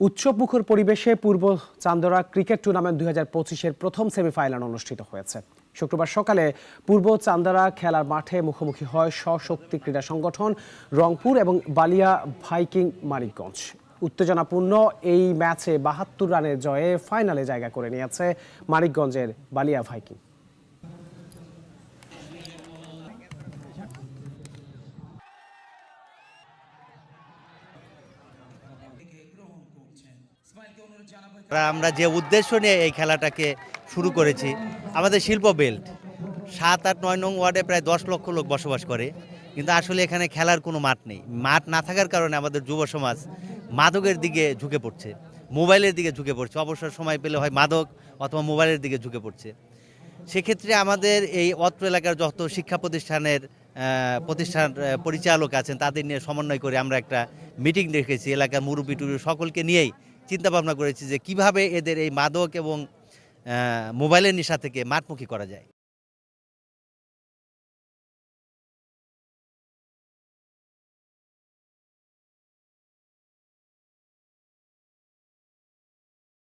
উৎসবমুখর পরিবেশে পূর্ব Chandra cricket tournament দুই হাজার পঁচিশের প্রথম সেমিফাইনাল অনুষ্ঠিত হয়েছে। শুক্রবার সকালে পূর্ব চান্দারা খেলার মাঠে মুখোমুখি হয় সশক্তি ক্রীড়া সংগঠন রংপুর এবং বালিয়া ভাইকিং মানিকগঞ্জ। উত্তেজনাপূর্ণ এই ম্যাচে বাহাত্তর রানের জয়ে ফাইনালে জায়গা করে নিয়েছে মানিকগঞ্জের বালিয়া ভাইকিং। আমরা যে উদ্দেশ্য নিয়ে এই খেলাটাকে শুরু করেছি, আমাদের শিল্প বেল্ট। সাত আট নয় নং ওয়ার্ডে প্রায় দশ লক্ষ লোক বসবাস করে, কিন্তু আসলে এখানে খেলার কোনো মাঠ নেই। মাঠ না থাকার কারণে আমাদের যুব সমাজ মাদকের দিকে ঝুঁকে পড়ছে, মোবাইলের দিকে ঝুঁকে পড়ছে। অবসর সময় পেলে হয় মাদক অথবা মোবাইলের দিকে ঝুঁকে পড়ছে। সেক্ষেত্রে আমাদের এই অত্র এলাকার যত শিক্ষা প্রতিষ্ঠানের প্রতিষ্ঠান পরিচালক আছেন, তাদের নিয়ে সমন্বয় করে আমরা একটা মিটিং রেখেছি। এলাকার মুরব্বী টুরু সকলকে নিয়েই চিন্তা ভাবনা করেছি যে কীভাবে এদের এই মাদক এবং মোবাইলের নেশা থেকে মাঠমুখী করা যায়।